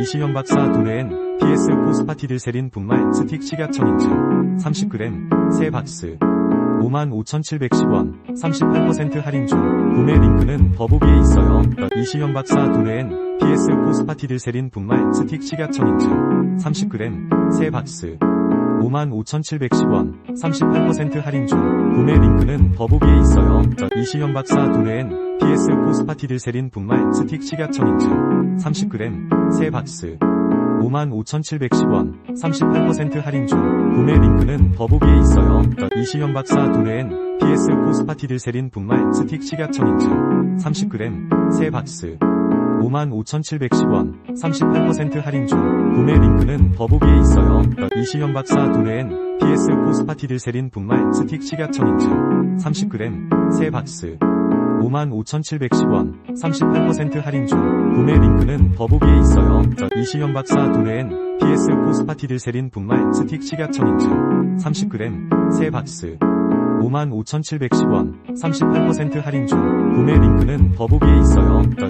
이시영 박사 도매엔 PS 포스파티드세린 분말 스틱 식약청 인증 30g 세 박스 55,710원 38% 할인 중 구매 링크는 더보기에 있어요. 이시영 박사 도매엔 PS 포스파티드세린 분말 스틱 식약청 인증 30g 세 박스 55,710원 38% 할인 중 구매 링크는 더보기에 있어요. 이시영 박사 도매엔 PS 포스파티드세린 분말 스틱 식약청 인증 30g 세 박스 55,710원 38% 할인 중 구매 링크는 더보기에 있어요. 이시영 박사 도매엔 PS 포스파티드세린 분말 스틱 식약청 인증 30g 세 박스 55,710원 38% 할인 중 구매 링크는 더보기에 있어요. 이시영 박사 도매엔 PS 포스파티드세린 분말 스틱 식약청 인증 30g 세 박스 55,710원 38% 할인 중 구매 링크는 더보기에 있어요. 이시영 박사 도매엔 PS 포스파티드세린 분말 스틱 식약청 인증 30g 세 박스 55,710원 38% 할인 중 구매 링크는 더보기에 있어요.